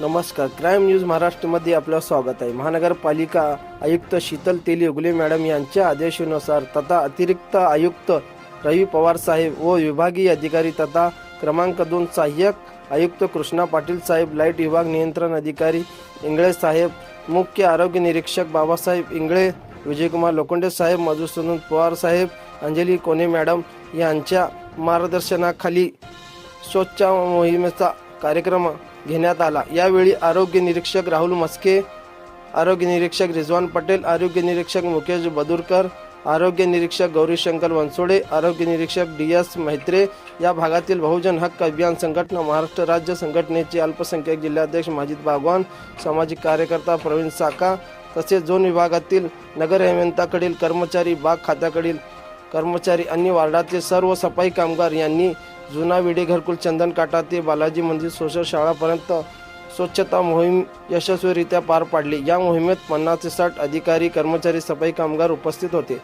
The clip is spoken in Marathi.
नमस्कार. क्राईम न्यूज महाराष्ट्रामध्ये आपलं स्वागत आहे. महानगरपालिका आयुक्त शीतल तेली मॅडम यांच्या आदेशानुसार तथा अतिरिक्त आयुक्त रवी पवार साहेब व विभागीय अधिकारी तथा क्रमांक दोन सहाय्यक आयुक्त कृष्णा पाटील साहेब लाइट विभाग नियंत्रण अधिकारी इंगळे साहेब मुख्य आरोग्य निरीक्षक बाबासाहेब इंगळे विजयकुमार लोखंडे साहेब मधुसूदन पवार साहेब अंजली कोने मॅडम यांच्या मार्गदर्शनाखाली स्वच्छ मोहिमेचा कार्यक्रम घेण्यात आला. यावेळी आरोग्य निरीक्षक राहुल मस्के आरोग्य निरीक्षक रिजवान पटेल आरोग्य निरीक्षक मुकेश बदुरकर आरोग्य निरीक्षक गौरीशंकर बनसोडे आरोग्य निरीक्षक डी एस मैत्रे या भागातील बहुजन हक्क अभियान संघटना महाराष्ट्र राज्य संघटनेचे अल्पसंख्याक जिल्हाध्यक्ष माजिद बागवान सामाजिक कार्यकर्ता प्रवीण साका तसेच झोन विभागातील नगर हेमंताकडील कर्मचारी बाग खात्याकडील कर्मचारी आणि वार्डातील सर्व सफाई कामगार यांनी जुना विडे घरकुल चंदन काटा ते बालाजी मंदिर सोशल शाळापर्यंत स्वच्छता मोहीम यशस्वीरित्या पार पाडली. या मोहिमेत पन्नास ते साठ अधिकारी कर्मचारी सफाई कामगार उपस्थित होते.